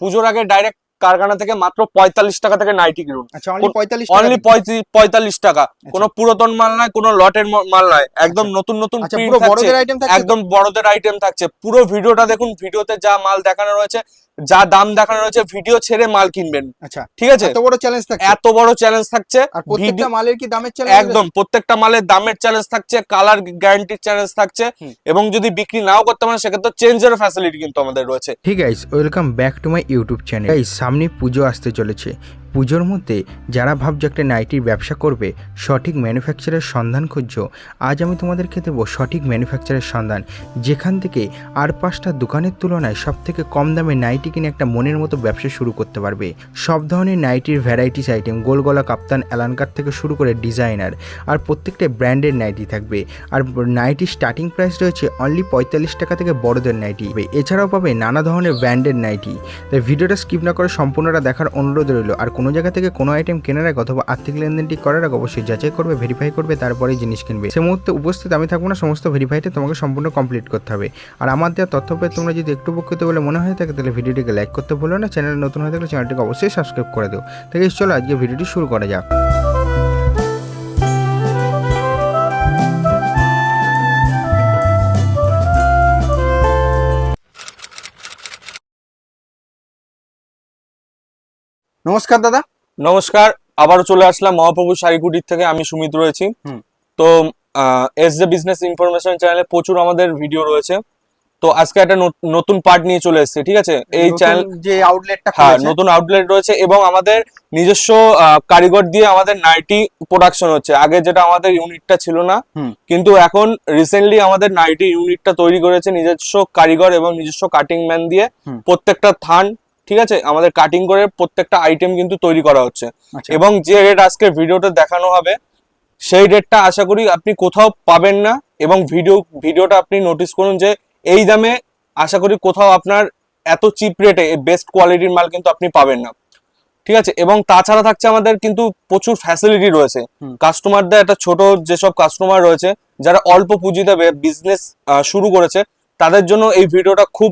পুজোর আগে ডাইরেক্ট কারখানা থেকে মাত্র পঁয়তাল্লিশ টাকা থেকে নাইটি কিনুন। আচ্ছা অনলি পঁয়তাল্লিশ অনলি পঁয়তাল্লিশ টাকা। কোনো পুরাতন মাল নয় কোনো লটের মাল নয়। একদম নতুন নতুন আচ্ছা পুরো বড়দের আইটেম একদম বড়দের আইটেম থাকছে। পুরো ভিডিওটা দেখুন ভিডিওতে যা মাল দেখানো রয়েছে যা দাম দেখানো রয়েছে ভিডিও ছেড়ে মাল কিনবেন। আচ্ছা। ঠিক আছে? এত বড় চ্যালেঞ্জ থাকছে? এত বড় চ্যালেঞ্জ থাকছে। আর প্রত্যেকটা মালের কি দামের চ্যালেঞ্জ একদম প্রত্যেকটা মালের দামের চ্যালেঞ্জ থাকছে কালার গ্যারান্টির চ্যালেঞ্জ থাকছে এবং যদি বিক্রি নাও করতে পারেন সেক্ষেত্রে চেঞ্জের ফ্যাসিলিটি কিন্তু আমাদের রয়েছে। ঠিক আছে welcome back to my YouTube channel guys সামনে পুজো আসতে চলেছে। পুজোর মধ্যে যারা ভাবছ একটা নাইটির ব্যবসা করবে, সঠিক ম্যানুফ্যাকচারের সন্ধান খুঁজছো, আজ আমি তোমাদেরকে দেবো সঠিক ম্যানুফ্যাকচারের সন্ধান। যেখান থেকে আর পাঁচটা দোকানের তুলনায় সব থেকে কম দামে নাইটি কিনে একটা মনের মতো ব্যবসা শুরু করতে পারবে। সব ধরনের নাইটির ভ্যারাইটিস আইটেম গোলগলা কাপ্তান অ্যালানকার থেকে শুরু করে ডিজাইনার আর প্রত্যেকটা ব্র্যান্ডের নাইটি থাকবে। আর নাইটির স্টার্টিং প্রাইস রয়েছে অনলি পঁয়তাল্লিশ টাকা থেকে বড়দের নাইটি। এছাড়াও পাবে নানা ধরনের ব্র্যান্ডের নাইটি। তাই ভিডিওটা স্কিপ না করে সম্পূর্ণটা দেখার অনুরোধ রইল। আর কোনো জায়গা থেকে কোনো আইটেম কেনার আগে অথবা আর্থিক লেনদেনটি করার আগে অবশ্যই যাচাই করবে ভেরিফাই করবে তারপরে জিনিস কিনবে। সে মুহূর্তে উপস্থিত আমি থাকব না, সমস্ত ভেরিফাইটা তোমাকে সম্পূর্ণ কমপ্লিট করতে হবে। আর আমার দেওয়া তথ্য পেয়ে তোমরা যদি একটু উপকৃত বলে মনে হয়ে থাকে, তাহলে ভিডিওটিকে লাইক করতে ভুলো না চ্যানেল নতুন হয়ে থাকলে চ্যানেলটিকে অবশ্যই সাবস্ক্রাইব করে দিও। তাহলে চলো আজকে ভিডিওটি শুরু করা যাক। নমস্কার দাদা। নমস্কার আবারও চলে আসলাম মহাপ্রভু শাড়িকুটির থেকে। আমি সুমিত রয়েছি। তো এস জে বিজনেস ইনফরমেশন চ্যানেলে প্রচুর আমাদের ভিডিও রয়েছে। তো আজকে একটা নতুন পার্ট নিয়ে চলে এসেছে ঠিক আছে? এই চ্যানেল যে আউটলেটটা হ্যাঁ নতুন আউটলেট রয়েছে এবং আমাদের নিজস্ব কারিগর দিয়ে আমাদের নাইটি প্রোডাকশন হচ্ছে। আগে যেটা আমাদের ইউনিটটা ছিল না। কিন্তু এখন রিসেন্টলি আমাদের নাইটি ইউনিটটা তৈরি করেছে নিজস্ব কারিগর এবং নিজস্ব কাটিং ম্যান দিয়ে। প্রত্যেকটা থান ঠিক আছে? আমাদের কাটিং করে প্রত্যেকটা আইটেম কিন্তু তৈরি করা হচ্ছে। আচ্ছা। এবং যে রেট আজকে ভিডিওটা দেখানো হবে সেই রেটটা আশা করি আপনি কোথাও পাবেন না এবং ভিডিও ভিডিওটা আপনি নোটিস করুন যে এই দামে আশা করি কোথাও আপনার এত চিপ রেটে বেস্ট কোয়ালিটির মাল কিন্তু আপনি পাবেন না। ঠিক আছে? এবং তাছাড়া থাকছে আমাদের কিন্তু প্রচুর ফ্যাসিলিটি রয়েছে। কাস্টমারদের একটা ছোট যেসব কাস্টমার রয়েছে যারা অল্প পুঁজিতে বিজনেস শুরু করেছে তাদের জন্য এই ভিডিওটা খুব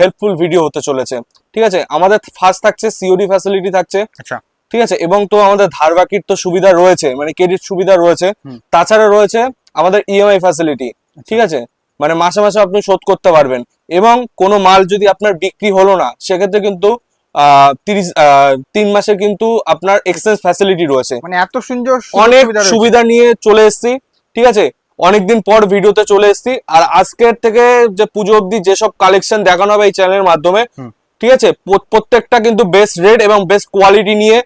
হেল্পফুল ভিডিও হতে চলেছে। ঠিক আছে? আমাদের ফার্স্ট থাকছে সিওডি ফ্যাসিলিটি থাকছে। আচ্ছা। ঠিক আছে? এবং তো আমাদের ধার বাকির তো সুবিধা রয়েছে মানে ক্রেডিট সুবিধা রয়েছে। তাছাড়া রয়েছে আমাদের ইএমআই ফ্যাসিলিটি ঠিক আছে? মানে মাসে মাসে আপনি শোধ করতে পারবেন। এবং কোনো মাল যদি আপনার বিক্রি হলো না সেক্ষেত্রে কিন্তু তিরিশ তিন মাসের কিন্তু আপনার এক্সচেঞ্জ ফ্যাসিলিটি রয়েছে। মানে এত সুন্দর অনেক সুবিধা নিয়ে চলে এসেছি। ঠিক আছে? অনেকদিন পর ভিডিওতে চলে এসেছি। আর আজকের থেকে যে পুজো অবধি যেসব কালেকশন দেখানো হবে এই চ্যানেলের মাধ্যমে। ঠিক আছে? প্রত্যেকটা কিন্তু বেস্ট রেট এবং বেস্ট কোয়ালিটি নিয়ে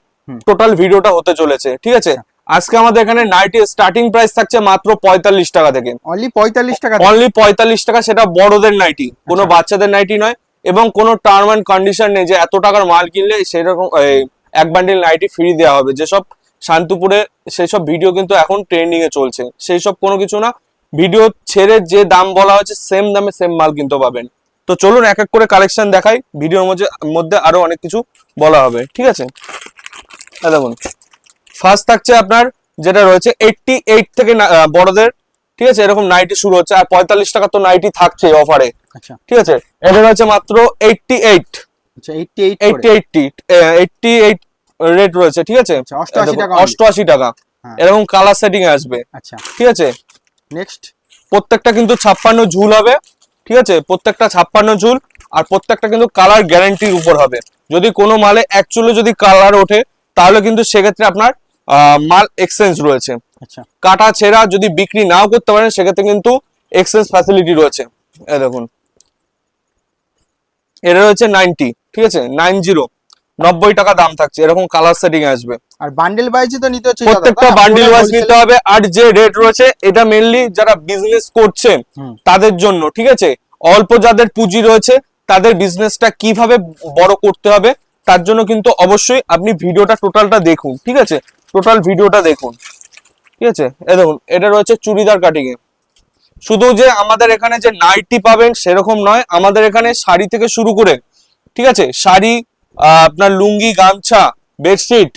টোটাল ভিডিওটা হতে চলেছে ঠিক আছে? আজকে আমাদের এখানে নাইটি স্টার্টিং প্রাইস থাকছে মাত্র পঁয়তাল্লিশ টাকা থেকে। অনলি পঁয়তাল্লিশ টাকা অনলি পঁয়তাল্লিশ টাকা সেটা বড়দের নাইটি কোনো আচ্ছা। বাচ্চাদের নাইটি নয়। এবং কোনো টার্ম অ্যান্ড কন্ডিশন নেই যে এত টাকার মাল কিনলে সেরকম এক বান্ডিল নাইটি ফ্রি দেওয়া হবে। যেসব শান্তিপুরে সেই সব ভিডিও কিন্তু এখন ট্রেন্ডিং এ চলছে। সেই সব কোনো কিছু না। ভিডিও ছেড়ে যে দাম বলা হয়েছে সেম দামে সেম মাল কিনতে পাবেন। তো চলুন এক এক করে কালেকশন দেখাই। ভিডিওর মধ্যে মধ্যে আরও অনেক কিছু বলা হবে ঠিক আছে? দেখুন ফার্স্ট থাকছে আপনার যেটা রয়েছে এইটটি এইট থেকে বড়দের ঠিক আছে? এরকম নাইটি শুরু হচ্ছে আর পঁয়তাল্লিশ টাকা তো নাইটি থাকছে অফারে আচ্ছা। ঠিক আছে? এটা রয়েছে মাত্র eighty eight eighty eight rate রয়েছে ঠিক আছে? আচ্ছা, 88 দেখুন, টাকা only। অষ্টআশি টাকা। হ্যাঁ। এরকম কালার সেটিং আসবে আচ্ছা। ঠিক আছে? নেক্সট প্রত্যেকটা কিন্তু ছাপ্পান্ন ঝুল হবে। ঠিক আছে? প্রত্যেকটা ছাপ্পান্ন চুল আর প্রত্যেকটা কিন্তু কালার গ্যারান্টির উপর হবে। যদি কোনো মালে এক চুলে যদি কালার ওঠে তাহলে কিন্তু সেক্ষেত্রে আপনার আহ, মাল এক্সচেঞ্জ রয়েছে। আচ্ছা। কাটা ছেঁড়া যদি বিক্রি নাও করতে পারেন সেক্ষেত্রে কিন্তু এক্সচেঞ্জ ফ্যাসিলিটি রয়েছে। দেখুন। এটা রয়েছে নাইনটি ঠিক আছে? নাইন জিরো নব্বই টাকা দাম থাকছে এরকম কালার সেটিং আসবে। আর বান্ডেল ওয়াইজই তো নিতে হচ্ছে প্রত্যেকটা? বান্ডিল ওয়াইজ নিতে হবে আর যে রেট রয়েছে এটা মেনলি যারা বিজনেস করছে তাদের জন্য ঠিক আছে? অল্প যাদের পুঁজি রয়েছে তাদের বিজনেসটা কীভাবে বড় করতে হবে তার জন্য কিন্তু অবশ্যই আপনি ভিডিওটা টোটালটা দেখুন ঠিক আছে? টোটাল ভিডিওটা দেখুন ঠিক আছে? এ দেখুন এটা রয়েছে চুড়িদার কাটিং এ। শুধু যে আমাদের এখানে যে নাইটি পাবেন সেরকম নয় আমাদের এখানে শাড়ি থেকে শুরু করে ঠিক আছে? শাড়ি আপনার লুঙ্গি, গামছা, বেডশিট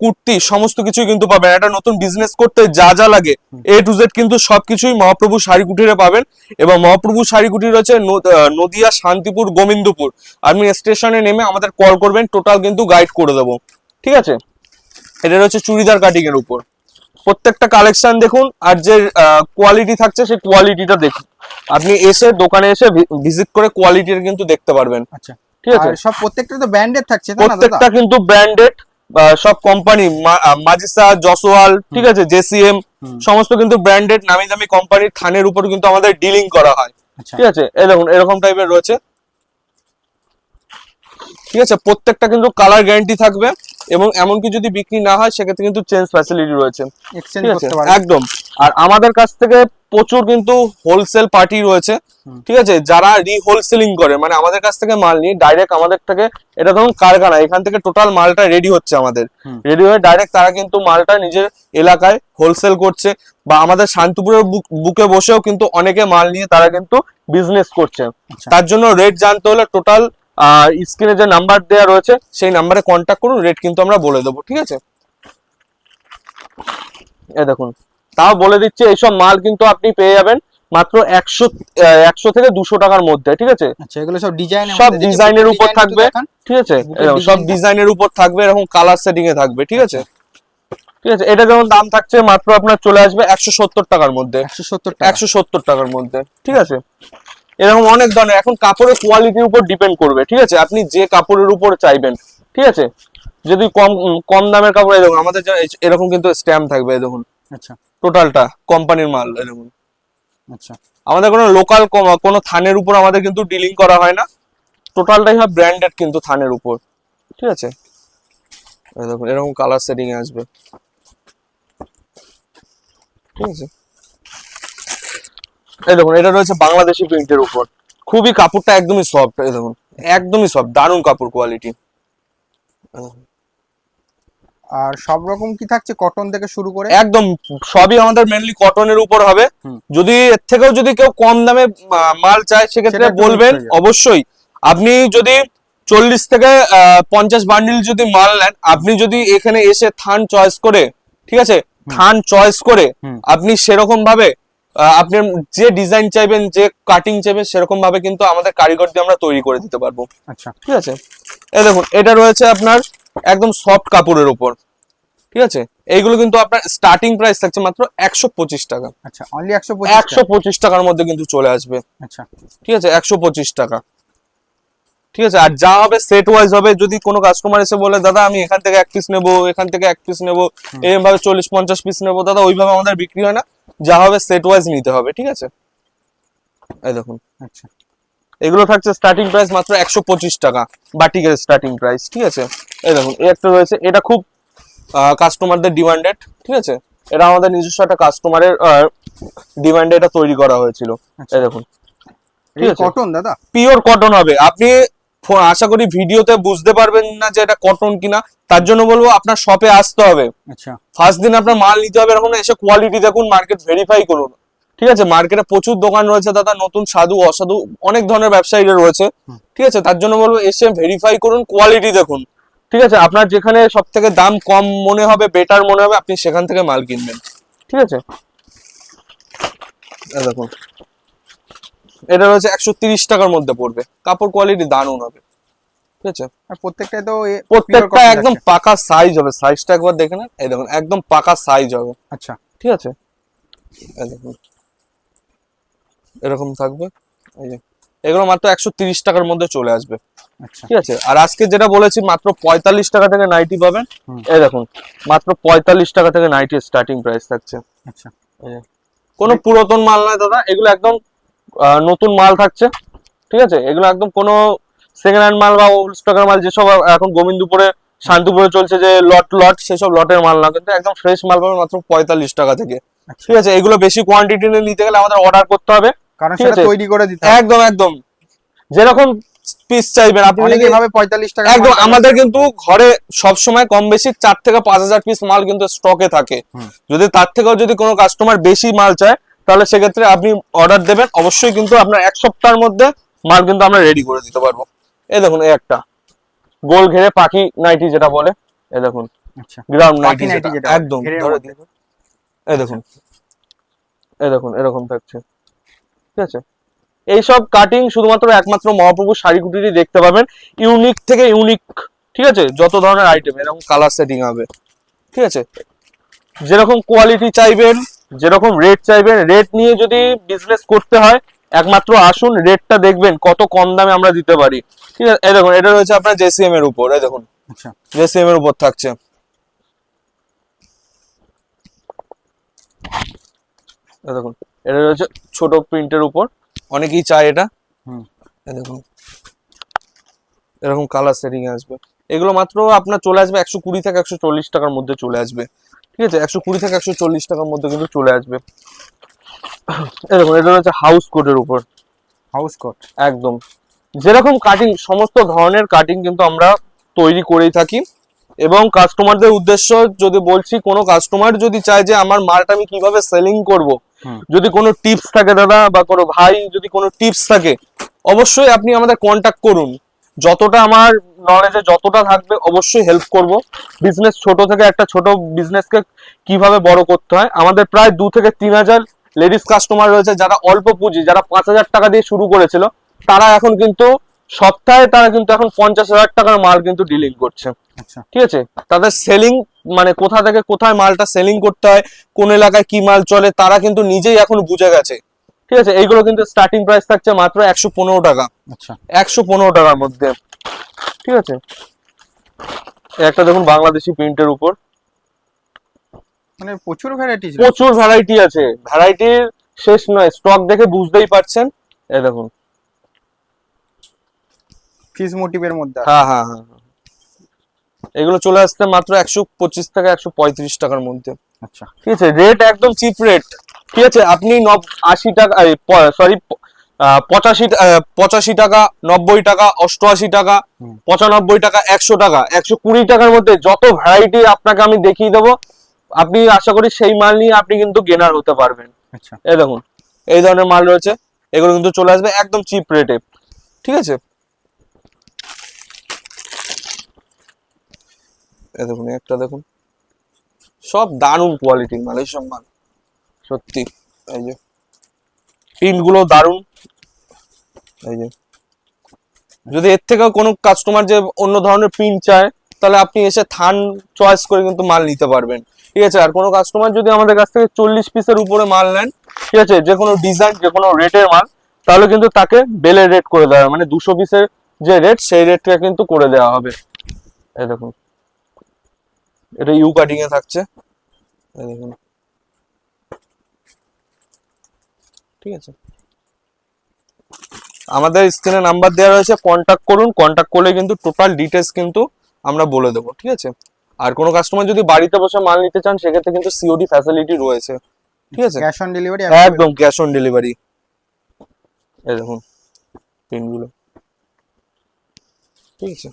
কুর্তি, সমস্ত কিছু কিন্তু পাবেন। একটা নতুন বিজনেস করতে যা যা লাগে এ টু জেড কিন্তু সবকিছুই মহাপ্রভু শাড়ি কুটিরে পাবেন এবং মহাপ্রভু শাড়ি কুটির রয়েছে নদিয়া, শান্তিপুর, গোবিন্দপুর। আপনি স্টেশনে নেমে আমাদের কল করবেন টোটাল কিন্তু গাইড করে দেবো। ঠিক আছে? এটা রয়েছে চুড়িদার কাটিং এর উপর। প্রত্যেকটা কালেকশন দেখুন, আর যে কোয়ালিটি থাকছে, সেই কোয়ালিটিটা দেখুন। আপনি এসে দোকানে এসে ভিজিট করে কোয়ালিটির কিন্তু দেখতে পারবেন। আচ্ছা। ঠিক আছে? সব প্রত্যেকটা তো ব্র্যান্ডেড থাকছে তাই না দাদা? প্রত্যেকটা কিন্তু ব্র্যান্ডেড সব কোম্পানি মাজিসা জসওয়াল ঠিক আছে জেসিএম সমস্ত কিন্তু ব্র্যান্ডেড নামি দামি কোম্পানির থানের উপর কিন্তু আমাদের ডিলিং করা হয়। আচ্ছা। ঠিক আছে? এই দেখুন এরকম টাইপের রয়েছে। ঠিক আছে? প্রত্যেকটা কিন্তু কালার গ্যারান্টি থাকবে। এবং এমনকি যদি বিক্রি না হয় সেক্ষেত্রে কিন্তু চেঞ্জ ফ্যাসিলিটি রয়েছে। একদম। আর আমাদের কাছ থেকে প্রচুর কিন্তু হোলসেল পার্টি রয়েছে। ঠিক আছে? যারা রিহোলসেলিং করে মানে আমাদের কাছ থেকে মাল নিয়ে ডাইরেক্ট আমাদের থেকে এটা ধরুন কারখানা এখান থেকে টোটাল মালটা রেডি হচ্ছে আমাদের। রেডি হয়ে ডাইরেক্ট তারা কিন্তু মালটা নিজের এলাকায় হোলসেল করছে বা আমাদের শান্তিপুরের বুক- বুকে বসেও কিন্তু অনেকে মাল নিয়ে তারা কিন্তু বিজনেস করছে। আচ্ছা। তার জন্য রেট জানতে হলে টোটাল স্ক্রিনে যে নাম্বার দেওয়া রয়েছে সেই নাম্বারে কন্ট্যাক্ট করুন রেট কিন্তু আমরা বলে দেবো ঠিক আছে? এ দেখুন তাও বলে দিচ্ছি এইসব মাল কিন্তু আপনি পেয়ে যাবেন মাত্র একশো একশো থেকে দুশো টাকার মধ্যে ঠিক আছে? আচ্ছা এগুলো সব ডিজাইন সব ডিজাইনের উপর থাকবে। ঠিক আছে? সব ডিজাইনের উপর থাকবে এরকম কালার সেটিং এ থাকবে ঠিক আছে? ঠিক আছে এটা যেমন দাম থাকছে মাত্র আপনার চলে আসবে একশো সত্তর টাকার মধ্যে। একশো সত্তর টাকা। একশো সত্তর টাকার মধ্যে ঠিক আছে? এরকম অনেক ধরনের এখন কাপড়ের কোয়ালিটির উপর ডিপেন্ড করবে ঠিক আছে? আপনি যে কাপড়ের উপর চাইবেন ঠিক আছে? যদি কম কম দামের কাপড় এই দেখুন আমাদের এরকম কিন্তু স্ট্যাম্প থাকবে এই দেখুন। আচ্ছা। টোটালটা কোম্পানির মাল এই দেখুন। আচ্ছা। আমাদের কোনো লোকাল কোনো থানের উপর আমাদের কিন্তু ডিলিং করা হয় না। টোটালটাই হয় ব্র্যান্ডেড কিন্তু থানের উপর ঠিক আছে? এই দেখুন এরকম কালার সেটিং আসবে। ঠিক আছে? এই দেখুন এটা রয়েছে বাংলাদেশি প্রিন্টের উপর। খুবই কাপড়টা একদমই সফট এই দেখুন একদমই সফট দারুণ কাপড় কোয়ালিটি আর সব রকম কি থাকছে কটন থেকে শুরু করে? একদম সবই আমাদের মেনলি কটনের উপর হবে। যদি এর থেকেও যদি কেউ কম দামে মাল চায় সেক্ষেত্রে বলবেন। অবশ্যই। আপনি যদি চল্লিশ থেকে পঞ্চাশ বান্ডিল যদি মাল নেন আপনি যদি এখানে এসে থান চয়েস করে ঠিক আছে? থান চয়েস করে আপনি সেরকম ভাবে আহ, আপনি যে ডিজাইন চাইবেন যে কাটিং চাইবেন সেরকম ভাবে কিন্তু আমাদের কারিগর দিয়ে আমরা তৈরি করে দিতে পারব। আচ্ছা। ঠিক আছে? এই দেখুন এটা রয়েছে আপনার একদম সফট কাপড়ের উপর। ঠিক আছে? এইগুলো কিন্তু আপনার স্টার্টিং প্রাইস থাকছে মাত্র একশো পঁচিশ টাকা। আচ্ছা অনলি একশো একশো পঁচিশ টাকার মধ্যে কিন্তু চলে আসবে। আচ্ছা। ঠিক আছে? একশো পঁচিশ টাকা। ঠিক আছে? আর যা হবে সেট ওয়াইজ হবে যদি কোনো কাস্টমার এসে বলে দাদা আমি এখান থেকে এক পিস নেব এখান থেকে এক পিস নেব এরকম ভাবে চল্লিশ পঞ্চাশ পিস নেব। দাদা ওইভাবে আমাদের বিক্রি হয় না। যা হবে সেট ওয়াইজ নিতে হবে ঠিক আছে? এই দেখুন। আচ্ছা। এগুলো থাকছে স্টার্টিং প্রাইস মাত্র একশো পঁচিশ টাকা বাটিকের স্টার্টিং প্রাইস ঠিক আছে? এই দেখুন এই একটা রয়েছে এটা খুব কাস্টমারদের ডিমান্ডেড ঠিক আছে? এটা আমাদের নিজস্ব একটা কাস্টমারের ডিমান্ডে এটা তৈরি করা হয়েছিল। এই দেখুন ঠিক আছে। কটন দাদা? পিওর কটন হবে। আপনি আশা করি ভিডিওতে বুঝতে পারবেন না যে এটা কটন কিনা। তার জন্য বলব আপনার শপে আসতে হবে। আচ্ছা। ফার্স্ট দিন আপনার মাল নিতে হবে এরকম এসে কোয়ালিটি দেখুন মার্কেট ভেরিফাই করুন। ঠিক আছে? মার্কেটে প্রচুর দোকান রয়েছে দাদা নতুন সাধু অসাধু অনেক ধরনের ব্যবসায়ীরা রয়েছে। ঠিক আছে? তার জন্য বলব এসে ভেরিফাই করুন কোয়ালিটি দেখুন। ঠিক আছে? আপনার যেখানে সব থেকে দাম কম মনে হবে বেটার মনে হবে আপনি সেখান থেকে মাল কিনবেন। ঠিক আছে? দেখুন। এটা রয়েছে একশো ত্রিশ টাকার মধ্যে পড়বে। কাপড় কোয়ালিটি দারুণ হবে। ঠিক আছে? আর প্রত্যেকটাই তো প্রত্যেকটা একদম পাকা সাইজ হবে। সাইজটা একবার দেখে নেন। এই দেখুন একদম পাকা সাইজ হবে। আচ্ছা। ঠিক আছে? এরকম থাকবে। এই যে এগুলো মাত্র একশো তিরিশ টাকার মধ্যে চলে আসবে। আচ্ছা। ঠিক আছে? আর আজকে যেটা বলেছি মাত্র পঁয়তাল্লিশ টাকা থেকে নাইটি পাবেন। এই দেখুন মাত্র পঁয়তাল্লিশ টাকা থেকে নাইটি স্টার্টিং প্রাইস থাকছে। আচ্ছা। কোনো পুরাতন মাল নয় দাদা। এগুলো একদম নতুন মাল থাকছে ঠিক আছে? এগুলো একদম কোনো সেকেন্ড হ্যান্ড মাল বা ওল্ড স্টকের মাল যেসব এখন গোবিন্দপুরে শান্তিপুরে চলছে যে লট লট সেসব লটের মাল না কিন্তু একদম ফ্রেশ মাল পাবে মাত্র পঁয়তাল্লিশ টাকা থেকে। ঠিক আছে? এগুলো বেশি কোয়ান্টিটি নিতে গেলে আমাদের অর্ডার করতে হবে কারণ সেটা। তৈরি করে দিতে একদম একদম। যেরকম পিস চাইবেন আপনি যদি- পঁয়তাল্লিশ টাকা একদম আমাদের কিন্তু ঘরে সব সময় কম বেশি চার থেকে পাঁচ হাজার পিস মাল কিন্তু স্টকে থাকে। যদি তার থেকেও যদি কোনো কাস্টমার বেশি মাল চায় তাহলে সেক্ষেত্রে আপনি অর্ডার দেবেন। অবশ্যই কিন্তু আপনার এক সপ্তাহের মধ্যে মাল কিন্তু আমরা রেডি করে দিতে পারব। এই দেখুন এই একটা। গোল ঘেরে পাখি নাইটি যেটা বলে এই দেখুন। আচ্ছা। গ্রাউন্ড নাইটি যেটা, একদম ধরে। দিন। এই দেখুন। এই দেখুন এরকম থাকছে। ঠিক আছে? এইসব কাটিং শুধুমাত্র একমাত্র মহাপ্রভু শাড়ি কুটিরই দেখতে পাবেন। ইউনিক থেকে ইউনিক ঠিক আছে? যত ধরনের আইটেম এরকম কালার সেটিং হবে। ঠিক আছে? যেরকম কোয়ালিটি চাইবেন যেরকম রেট চাইবেন রেট নিয়ে যদি বিজনেস করতে হয় একমাত্র আসুন রেটটা দেখবেন কত কম দামে আমরা দিতে পারি। ঠিক আছে? এই দেখুন এটা রয়েছে আপনার জেসিএম এর উপর এই দেখুন। আচ্ছা। জেসিএম এর উপর থাকছে। দেখুন এটা রয়েছে ছোট প্রিন্টের উপর। অনেকেই চায় এটা। দেখুন। এরকম কালার সেটিং আসবে। এগুলো মাত্র আপনার চলে আসবে একশো কুড়ি থেকে একশো চল্লিশ টাকার মধ্যে চলে আসবে। ঠিক আছে? একশো কুড়ি থেকে একশো চল্লিশ টাকার মধ্যে কিন্তু চলে আসবে। এরকম এটা হচ্ছে হাউস কোটের উপর। হাউস কোট একদম। যেরকম কাটিং সমস্ত ধরনের কাটিং কিন্তু আমরা তৈরি করেই থাকি। এবং কাস্টমারদের উদ্দেশ্য যদি বলছি কোনো কাস্টমার যদি চায় যে আমার মালটা আমি কীভাবে সেলিং করব? যদি কোনো টিপস থাকে দাদা বা কোনো ভাই যদি কোনো টিপস থাকে অবশ্যই আপনি আমাদের কন্ট্যাক্ট করুন। যতটা আমার নলেজে যতটা থাকবে অবশ্যই হেল্প করব। বিজনেস ছোট থেকে একটা ছোট বিজনেসকে কীভাবে বড় করতে হয়? আমাদের প্রায় দু থেকে তিন হাজার লেডিস কাস্টমার রয়েছে যারা অল্প পুঁজি যারা পাঁচ হাজার টাকা দিয়ে শুরু করেছিল। তারা এখন কিন্তু সপ্তাহে তারা কিন্তু এখন পঞ্চাশ হাজার টাকার মাল কিন্তু ডিলিং করছে। আচ্ছা। ঠিক আছে? তাদের সেলিং মানে কোথা থেকে কোথায় মালটা সেলিং করতে হয় কোন এলাকায় কি মাল চলে তারা কিন্তু নিজেই এখন বুঝে গেছে। ঠিক আছে এইগুলো কিন্তু স্টার্টিং প্রাইস থাকছে মাত্র একশো পনেরো টাকা। আচ্ছা। একশো পনেরো টাকার মধ্যে। ঠিক আছে? একটা দেখুন বাংলাদেশি প্রিন্টের উপর। মানে প্রচুর ভ্যারাইটিস প্রচুর ভ্যারাইটি আছে। ভ্যারাইটির শেষ নয় স্টক দেখে বুঝতেই পারছেন। এই দেখুন। ফিস মোটিভের মধ্যে হ্যাঁ হ্যাঁ হ্যাঁ হ্যাঁ। এগুলো চলে আসছে মাত্র একশো পঁচিশ থেকে একশো পঁয়ত্রিশ টাকার মধ্যে। আচ্ছা। ঠিক আছে? রেট একদম চিপ রেট ঠিক আছে আপনি আশি টাকা সরি পঁচাশি পঁচাশি টাকা নব্বই টাকা অষ্টআশি টাকা পঁচানব্বই টাকা একশো টাকা একশো কুড়ি টাকার মধ্যে যত ভ্যারাইটি আপনাকে আমি দেখিয়ে দেবো আপনি আশা করি সেই মাল নিয়ে আপনি কিন্তু গেনার হতে পারবেন। আচ্ছা। এই দেখুন এই ধরনের মাল রয়েছে এগুলো কিন্তু চলে আসবে একদম চিপ রেটে ঠিক আছে? দেখুন একটা দেখুন সব দারুণ কোয়ালিটির মাল এইসব মাল। সত্যি, এই যে। প্রিন্টগুলো দারুণ। এই যে। যদি এর থেকেও কোনো কাস্টমার যে অন্য ধরনের প্রিন্ট চায়, তাহলে আপনি এসে থান চয়েস করে কিন্তু মাল নিতে পারবেন। ঠিক আছে, আর কোনো কাস্টমার যদি আমাদের কাছ থেকে চল্লিশ পিসের উপরে মাল নেন, ঠিক আছে, যে কোনো ডিজাইন যে কোনো রেটের মাল, তাহলে কিন্তু তাকে বেলের রেট করে দেওয়া মানে দুশো পিসের যে রেট সেই রেটটা কিন্তু করে দেওয়া হবে। এই দেখুন। এটা ইউ কাটিংয়ে থাকছে। এই দেখুন। ঠিক আছে? আমাদের স্ক্রিনে নাম্বার দেওয়া রয়েছে কন্ট্যাক্ট করুন কন্ট্যাক্ট করলে কিন্তু টোটাল ডিটেলস কিন্তু আমরা বলে দেবো ঠিক আছে? আর কোনো কাস্টমার যদি বাড়িতে বসে মাল নিতে চান সেক্ষেত্রে কিন্তু সিওডি ফ্যাসিলিটি রয়েছে ঠিক আছে? ক্যাশ অন ডেলিভারি একদম ক্যাশ অন ডেলিভারি এই দেখুন পিনগুলো ঠিক আছে?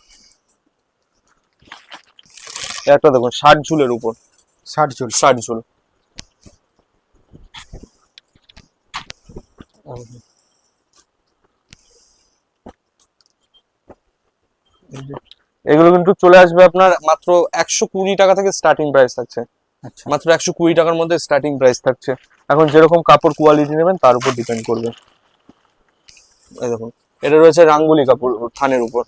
একটা দেখুন ষাট ঝুলের উপর। ষাট ঝুল। ষাট ঝুল। এগুলো কিন্তু চলে আসবে আপনার মাত্র একশো কুড়ি টাকা থেকে স্টার্টিং প্রাইস থাকছে। আচ্ছা। মাত্র একশো কুড়ি টাকার মধ্যে স্টার্টিং প্রাইস থাকছে। এখন যেরকম কাপড় কোয়ালিটি নেবেন তার উপর ডিপেন্ড করবে। এই দেখুন এটা রয়েছে রাঙ্গুলি কাপড় থানের উপর।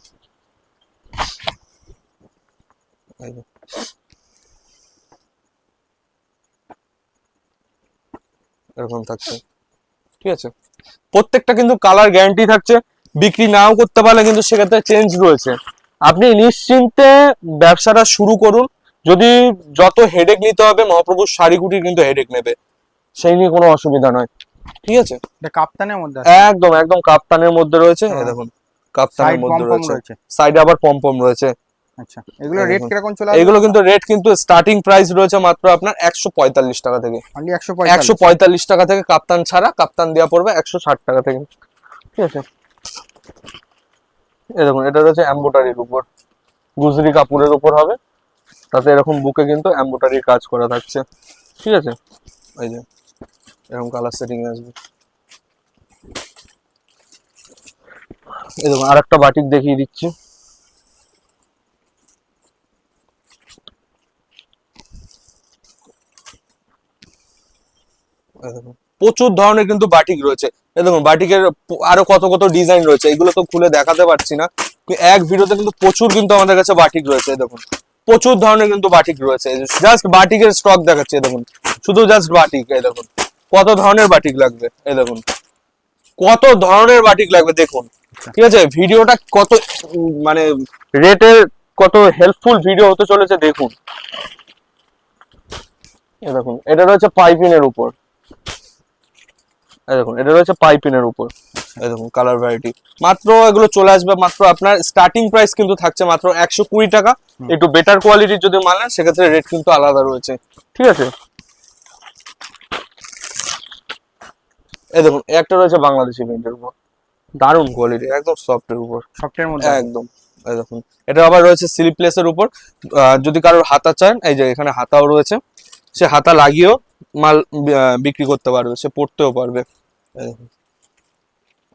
এরকম থাকছে। ঠিক আছে? প্রত্যেকটা কিন্তু কালার গ্যারান্টি থাকছে। বিক্রি নাও করতে পারলে কিন্তু সেক্ষেত্রে চেঞ্জ রয়েছে। আপনি নিশ্চিন্তে ব্যবসাটা শুরু করুন। যদি যত হেডেক নিতে হবে মহাপ্রভুর শাড়ি কুটির কিন্তু হেডেক নেবে। সেই নিয়ে কোনো অসুবিধা নয়। ঠিক আছে? এটা কাপ্তানের মধ্যে একদম একদম কাপ্তানের মধ্যে রয়েছে। হ্যাঁ। দেখুন কাপ্তানের মধ্যে রয়েছে। সাইডে আবার পমপম রয়েছে। আচ্ছা এগুলো রেট। কীরকম চলে এগুলো কিন্তু রেট কিন্তু স্টার্টিং প্রাইস রয়েছে মাত্র আপনার একশো পঁয়তাল্লিশ টাকা থেকে। অনলি একশো একশো পঁয়তাল্লিশ পঁয়তাল্লিশ টাকা থেকে কাপ্তান ছাড়া কাপ্তান পড়বে একশো ষাট টাকা থেকে। ঠিক আছে? দেখুন এটা রয়েছে এম্বোটারির উপর। গুজরি কাপড়ের উপর হবে। তাতে এরকম বুকে কিন্তু এম্বোটারির কাজ করা থাকছে। ঠিক আছে? এই যে এরকম কালার সেটিং আসবে। এই দেখুন আর একটা বাটিক দেখিয়ে দিচ্ছি। প্রচুর ধরনের কিন্তু বাটিক রয়েছে। দেখুন বাটিকের আরও কত কত ডিজাইন রয়েছে, এগুলো তো খুলে দেখাতে পারছি না। এক ভিডিওতে কিন্তু প্রচুর কিন্তু আমাদের কাছে বাটিক রয়েছে দেখুন। প্রচুর ধরনের কিন্তু বাটিক রয়েছে। জাস্ট বাটিকের স্টক দেখাচ্ছে দেখুন। শুধু জাস্ট বাটিক এই দেখুন। কত ধরনের বাটিক লাগবে, এই দেখুন। কত ধরনের বাটিক লাগবে, দেখুন। ঠিক আছে? ভিডিওটা কত মানে রেটের কত হেল্পফুল ভিডিও হতে চলেছে, দেখুন। দেখুন, এটা রয়েছে পাইপিনের উপর। দেখুন এটা রয়েছে পাইপিনের উপর। দেখুন কালার ভ্যারাইটি মাত্র এগুলো চলে আসবে মাত্র আপনার স্টার্টিং প্রাইস কিন্তু থাকছে মাত্র একশো কুড়ি টাকা। একটু বেটার কোয়ালিটির যদি মাল নেন সেক্ষেত্রে রেট কিন্তু আলাদা রয়েছে। ঠিক আছে? এই দেখুন একটা রয়েছে বাংলাদেশি প্রিন্টের উপর। দারুণ কোয়ালিটি একদম সফটের উপর। সফটের মধ্যে একদম। দেখুন এটা আবার রয়েছে স্লিপলেস এর উপর যদি কারোর হাতা চান এই যে এখানে হাতাও রয়েছে। সে হাতা লাগিয়েও মাল বিক্রি করতে পারবে সে পড়তেও পারবে।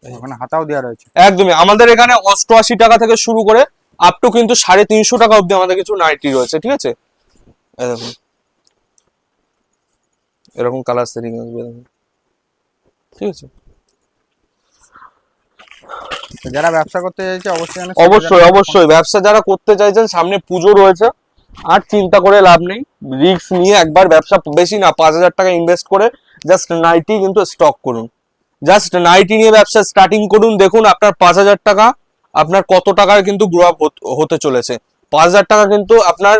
ওখানে হাতাও দেওয়া রয়েছে। একদমই। আমাদের এখানে অষ্টআশি টাকা থেকে শুরু করে আপ টু কিন্তু সাড়ে তিনশো টাকা অবধি আমাদের কিছু নাইটি রয়েছে ঠিক আছে? দেখুন এরকম কালার সেটিং আসবে। ঠিক আছে? যারা ব্যবসা করতে চাইছে অবশ্যই অবশ্যই অবশ্যই। ব্যবসা যারা করতে চাইছেন সামনে পুজো রয়েছে। আর চিন্তা করে লাভ নেই। রিস্ক নিয়ে একবার ব্যবসা বেশি না, পাঁচ হাজার টাকা ইনভেস্ট করে জাস্ট নাইটি কিন্তু স্টক করুন। জাস্ট নাইটি নিয়ে ব্যবসা স্টার্টিং করুন, দেখুন আপনার পাঁচ হাজার টাকা, আপনার কত টাকার কিন্তু গ্রো আপ হতে চলেছে। পাঁচ হাজার টাকা কিন্তু আপনার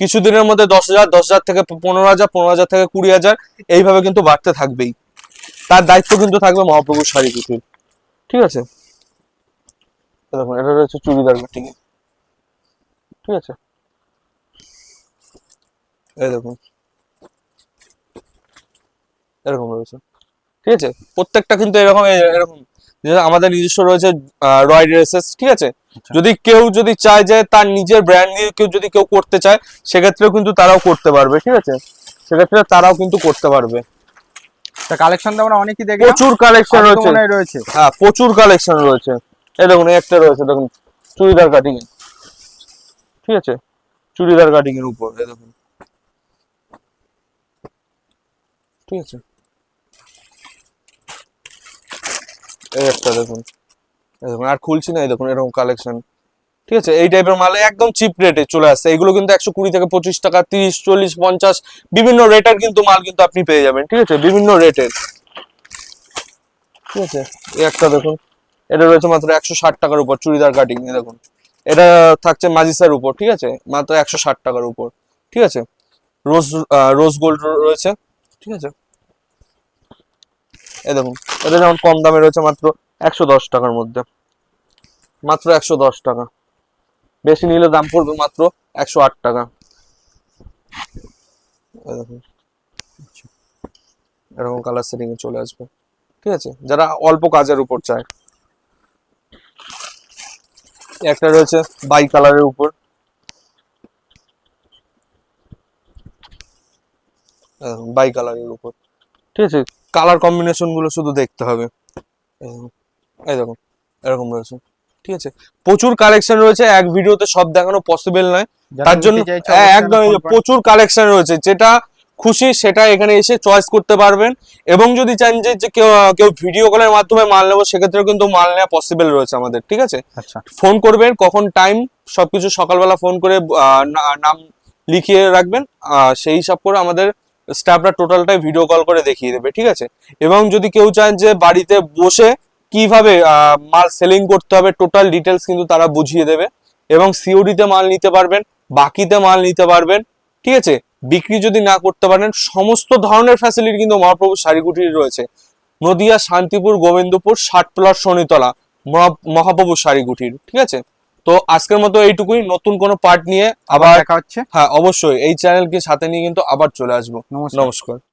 কিছুদিনের মধ্যে দশ হাজার দশ হাজার থেকে পনেরো হাজার পনেরো হাজার থেকে কুড়ি হাজার, এইভাবে কিন্তু বাড়তে থাকবেই। তার দায়িত্ব কিন্তু থাকবে মহাপ্রভু শাড়ি কুটির ঠিক আছে? দেখুন, এটা রয়েছে চুড়িদার কাটিং ঠিক আছে? এই দেখুন। এরকম রয়েছে। ঠিক আছে? প্রত্যেকটা কিন্তু এরকম এরকম। আমাদের নিজস্ব রয়েছে রয় ড্রেসেস ঠিক আছে? আচ্ছা। যদি কেউ যদি চায় যে তার নিজের ব্র্যান্ড দিয়ে কেউ যদি কেউ করতে চায় সেক্ষেত্রেও কিন্তু তারাও করতে পারবে ঠিক আছে? সেক্ষেত্রে তারাও কিন্তু করতে পারবে। তা কালেকশন তো আমরা অনেকই প্রচুর কালেকশন রয়েছে। হয় প্রচুর কালেকশন রয়েছে। এই দেখুন একটা রয়েছে দেখুন চুড়িদার কাটিং ঠিক আছে? চুড়িদার কাটিং এর উপর দেখুন। ঠিক খুলছি না দেখুন, এরকম কালেকশন ঠিক আছে, এই টাইপের মাল একদম চিপ রেটে চলে আসছে। এগুলো কিন্তু একশো কুড়ি থেকে পঁচিশ টাকা, তিরিশ, চল্লিশ, পঞ্চাশ, বিভিন্ন রেটের কিন্তু মাল কিন্তু আপনি পেয়ে যাবেন। ঠিক আছে, বিভিন্ন রেটের ঠিক আছে একটা দেখুন। এটা রয়েছে মাত্র একশো ষাট টাকার উপর, চুড়িদার কাটিং দেখুন। এটা থাকছে মাজিসার উপর, ঠিক আছে? মাত্র একশো ষাট টাকার উপর। ঠিক আছে? রোজ রোজ গোল্ড রয়েছে। ঠিক আছে? এই দেখুন এটা যেমন কম দামে রয়েছে মাত্র একশো দশ টাকার মধ্যে। মাত্র একশো দশ টাকা। বেশি নিলে দাম পড়বে মাত্র একশো আট টাকা। এরকম কালার সেটিং এ চলে আসবে। ঠিক আছে? যারা অল্প কাজের উপর চায়। একটা রয়েছে বাই কালারের উপর। বাই কালারের উপর। ঠিক আছে? কালার কম্বিনেশনগুলো শুধু দেখতে হবে। এই দেখুন এরকম রয়েছে। ঠিক আছে? প্রচুর কালেকশন রয়েছে এক ভিডিওতে সব দেখানো পসিবল নয়। তার জন্য হ্যাঁ, একদম প্রচুর কালেকশন রয়েছে। যেটা খুশি সেটা এখানে এসে চয়েস করতে পারবেন। এবং যদি চান যে কেউ কেউ ভিডিও কলের মাধ্যমে মাল নেব সেক্ষেত্রেও কিন্তু মাল নেওয়া পসিবল রয়েছে আমাদের। ঠিক আছে? আচ্ছা। ফোন করবেন কখন টাইম সবকিছু সকালবেলা ফোন করে আহ, নাম লিখিয়ে রাখবেন। সেই হিসাব করে আমাদের স্টাফরা টোটালটাই ভিডিও কল করে দেখিয়ে দেবে, ঠিক আছে? এবং যদি কেউ চান যে বাড়িতে বসে কীভাবে মাল সেলিং করতে হবে টোটাল ডিটেলস কিন্তু তারা বুঝিয়ে দেবে এবং সিওডিতে মাল নিতে পারবেন, বাকিতে মাল নিতে পারবেন, ঠিক আছে? বিক্রি যদি না করতে পারেন, সমস্ত ধরনের ফ্যাসিলিটি কিন্তু মহাপ্রভু শাড়িকুটির রয়েছে। নদিয়া, শান্তিপুর, গোবিন্দপুর, ষাট প্লট শনিতলা, মহা- মহাপ্রভু শাড়িকুটির ঠিক আছে? তো আজকের মতো এইটুকুই। নতুন কোনো পার্ট নিয়ে আবার দেখা হচ্ছে। হ্যাঁ অবশ্যই এই চ্যানেলকে সাথে নিয়ে কিন্তু আবার চলে আসব। নমস্কার।